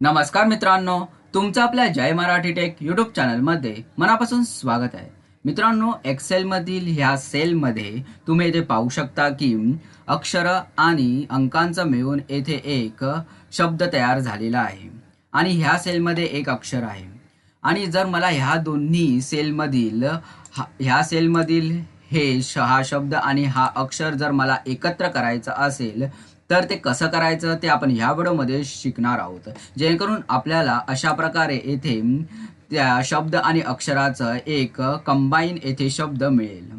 नमस्कार मित्रांनो तुमचं आपल्या जय मराठी टेक यूट्यूब चॅनलमध्ये मनापासून स्वागत आहे. मित्रांनो एक्सेलमधील ह्या सेलमध्ये तुम्ही येथे पाहू शकता की अक्षरं आणि अंकांचं मिळून येथे एक शब्द तयार झालेला आहे. आणि ह्या सेलमध्ये एक अक्षर आहे. आणि जर मला ह्या दोन्ही सेलमधील हा- ह्या सेलमधील हे श हा शब्द आणि हा अक्षर जर मला एकत्र करायचं असेल तर ते कसं करायचं ते आपण ह्या व्हिडिओमध्ये शिकणार आहोत. जेणेकरून आपल्याला अशा प्रकारे येथे त्या शब्द आणि अक्षराचं एक कंबाईन येथे शब्द मिळेल.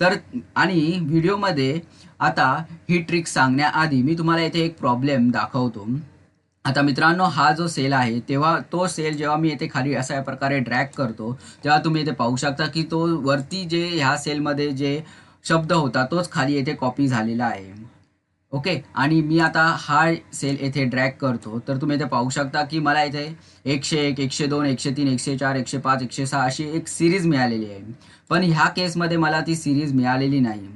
तर आणि व्हिडिओमध्ये आता ही ट्रिक सांगण्याआधी मी तुम्हाला येथे एक प्रॉब्लेम दाखवतो. आता मित्रांनो हा जो सेल आहे तेव्हा तो सेल जेव्हा मी येथे खाली अशा प्रकारे ड्रॅग करतो तेव्हा तुम्ही इथे पाहू शकता की तो वरती जे ह्या सेलमध्ये जे शब्द होता तोच खाली येथे कॉपी झालेला आहे. ओके आणि मी आता हा सेल येथे ड्रॅग करतो. तर तुम्ही इथे पाहू शकता की मला इथे एकशे एक एकशे दोन एकशे तीन एकशे चार एकशे पाच एकशे सहा अशी एक सिरीज मिळालेली आहे. पण ह्या केसमध्ये मला ती सिरीज मिळालेली नाही.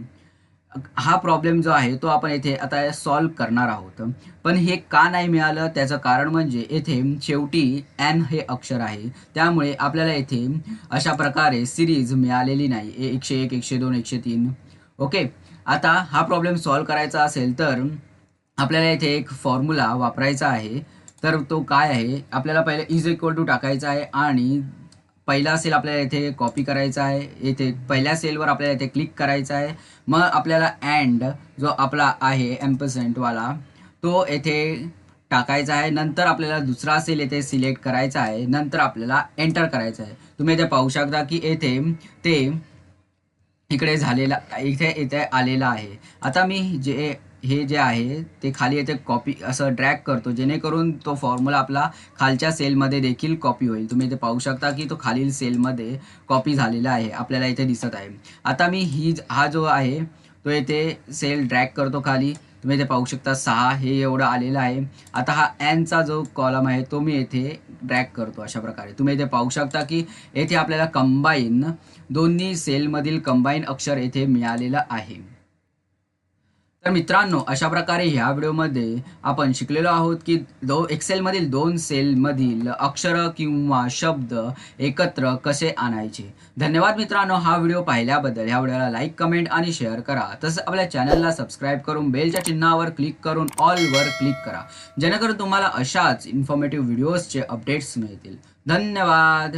हा प्रॉब्लेम जो आहे तो आपण येथे आता सॉल्व करणार आहोत. पण हे का नाही मिळालं? त्याचं कारण म्हणजे येथे शेवटी एन हे अक्षर आहे. त्यामुळे आपल्याला येथे अशा प्रकारे सिरीज मिळालेली नाही. एकशे एक एकशे दोन एकशे तीन. ओके आता हा प्रॉब्लेम सॉल्व करायचा असेल तर आपल्याला येथे एक फॉर्म्युला वापरायचा आहे. तर तो काय आहे? आपल्याला पहिले इज इक्वल टू टाकायचा आहे आणि पहिला सेल आपल्याला इथे कॉपी करायचा आहे. येथे पहिल्या सेलवर आपल्याला इथे क्लिक करायचा आहे. मग आपल्याला अँड जो आपला आहे एम्पसेंटवाला तो येथे टाकायचा आहे. नंतर आपल्याला दुसरा सेल येथे सिलेक्ट करायचा आहे. नंतर आपल्याला एंटर करायचं आहे. तुम्ही इथे पाहू शकता की येथे ते इकडे झालेला इथे इथे आलेला आहे. आता मी जे हे जे आहे ते खाली येथे कॉपी असं ड्रॅग करतो जेणेकरून तो फॉर्म्युला आपला खालच्या सेलमध्ये देखील कॉपी होईल. तुम्ही इथे पाहू शकता की तो खालील सेलमध्ये कॉपी झालेला आहे आपल्याला इथे दिसत आहे. आता मी ही हा जो आहे तो येथे सेल ड्रॅग करतो खाली. तुम्ही इथे पाहू शकता सहा हे एवढं आलेलं आहे. आता हा एनचा जो कॉलम आहे तो मी येथे ड्रॅग करतो अशा प्रकारे. तुम्ही इथे पाहू शकता की येथे आपल्याला कंबाईन दोन्ही सेलमधील कंबाईन अक्षर येथे मिळालेलं आहे. तर मित्रांनो अशा प्रकारे ह्या व्हिडिओमध्ये आपण शिकलेलो आहोत की दो एक्सेलमधील दोन सेलमधील अक्षर किंवा शब्द एकत्र कसे आणायचे. धन्यवाद मित्रांनो हा व्हिडिओ पाहिल्याबद्दल. ह्या व्हिडिओला लाईक कमेंट आणि शेअर करा. तसंच आपल्या चॅनलला सबस्क्राईब करून बेलच्या चिन्हावर क्लिक करून ऑलवर क्लिक करा. जेणेकरून तुम्हाला अशाच इन्फॉर्मेटिव्ह व्हिडिओजचे अपडेट्स मिळतील. धन्यवाद!